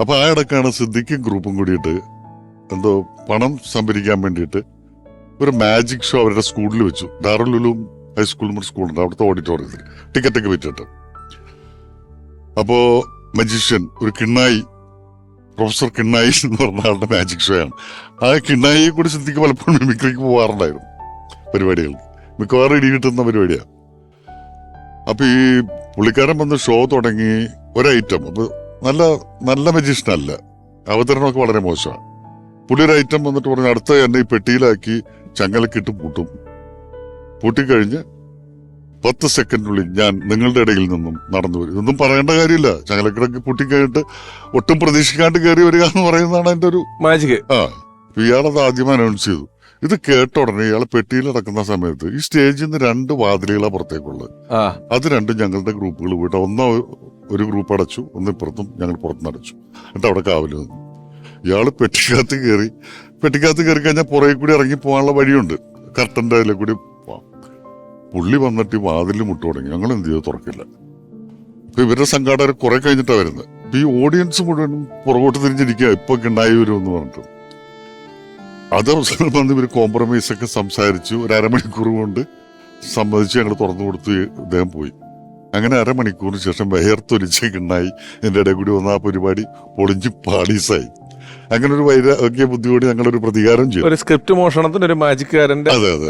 അപ്പൊ ആ ഇടക്കാണ് സിദ്ദിഖും ഗ്രൂപ്പും കൂടിയിട്ട് എന്തോ പണം സംഭരിക്കാൻ വേണ്ടിയിട്ട് ഒരു മാജിക് ഷോ അവരുടെ സ്കൂളിൽ വെച്ചു. ഡാറുലുലും ഹൈസ്കൂളും ഒരു സ്കൂളുണ്ട്. അവിടുത്തെ ഓഡിറ്റോറിയത്തിൽ ടിക്കറ്റ് ഒക്കെ വിറ്റിട്ട് അപ്പോ മജീഷ്യൻ ഒരു കിണ്ണായി പ്രൊഫസർ കിണ്ണായി എന്ന് പറഞ്ഞ ആളുടെ മാജിക് ഷോ ആണ്. ആ കിണ്ണായിയെ കൂടി സിദ്ദിഖ് പലപ്പോഴും മിമിക്രിക്ക് പോകാറുണ്ടായിരുന്നു പരിപാടികൾ മിക്കവാറും ഇടി കിട്ടുന്ന പരിപാടിയാണ് അപ്പൊ ഈ പുള്ളിക്കാരൻ വന്ന് ഷോ തുടങ്ങി ഒരൈറ്റം. അപ്പൊ നല്ല നല്ല മജീഷ്യൻ അല്ല. അവതരണമൊക്കെ വളരെ മോശമാണ്. പുള്ളി ഒരു ഐറ്റം വന്നിട്ട് പറഞ്ഞു അടുത്ത എന്നെ ഈ പെട്ടിയിലാക്കി ചങ്ങലക്കിട്ട് പൂട്ടും. പൂട്ടിക്കഴിഞ്ഞ് പത്ത് സെക്കൻഡിനുള്ളിൽ ഞാൻ നിങ്ങളുടെ ഇടയിൽ നിന്നും നടന്നു വരും. ഇതൊന്നും പറയേണ്ട കാര്യമില്ല. ചങ്ങലക്കിടക്ക് പൂട്ടിക്കഴിഞ്ഞിട്ട് ഒട്ടും പ്രതീക്ഷിക്കാണ്ട് കയറി വരിക എന്ന് പറയുന്നതാണ് എന്റെ ഒരു മാജിക് ആ ഇയാളത് ആദ്യം അനൗൺസ് ചെയ്തു. ഇത് കേട്ട ഉടനെ ഇയാൾ പെട്ടിയിൽ നടക്കുന്ന സമയത്ത് ഈ സ്റ്റേജിൽ നിന്ന് രണ്ട് വാതിലുകളാണ് പുറത്തേക്കുള്ളത് അത് രണ്ടും ഞങ്ങളുടെ ഗ്രൂപ്പുകൾ പോയിട്ട് ഒന്ന് ഒരു ഗ്രൂപ്പ് അടച്ചു ഒന്ന് ഇപ്പുറത്തും ഞങ്ങൾ പുറത്തുനിന്ന് അടച്ചു. എന്നിട്ട് അവിടെ കാവൽ നിന്നു. ഇയാൾ പെട്ടിക്കകത്ത് കയറി പെട്ടിക്കകത്ത് കയറി കഴിഞ്ഞാൽ പുറകെ കൂടി ഇറങ്ങി പോകാനുള്ള വഴിയുണ്ട്. കർട്ടന്റെ അതിലെ കൂടി പോവാം. പുള്ളി വന്നിട്ട് ഈ വാതിലിൽ മുട്ടു തുടങ്ങി. ഞങ്ങൾ എന്ത് ചെയ്തു? തുറക്കില്ല. അപ്പൊ ഇവരുടെ സംഘാടകർ കുറെ കഴിഞ്ഞിട്ടാണ് വരുന്നത്. അപ്പൊ ഈ ഓഡിയൻസ് മുഴുവനും പുറകോട്ട് തിരിഞ്ഞിരിക്കുക ഇപ്പൊ ഉണ്ടായി വരും എന്ന് പറഞ്ഞിട്ട്. അത് അവസാനം വന്ന് ഇവർ കോംപ്രമൈസ് ഒക്കെ സംസാരിച്ചു. ഒരു അരമണിക്കൂർ കൊണ്ട് സമ്മതിച്ച് ഞങ്ങൾ തുറന്നു കൊടുത്ത്. ഇദ്ദേഹം പോയി. അങ്ങനെ അരമണിക്കൂറിന് ശേഷം വേർത്തൊലിച്ചേക്കുണ്ടായി എന്റെ ഇടയിൽ കൂടി വന്ന ആ പരിപാടി പൊളിഞ്ഞ് പാളീസായി. അങ്ങനെ ഒരു വൈരാഗ്യ ബുദ്ധിയോട് ഞങ്ങളൊരു പ്രതികാരം ചെയ്തു. ഒരു സ്ക്രിപ്റ്റ് മോഷണത്തിന് ഒരു മാജിക്കാരന്റെ അതെ അതെ.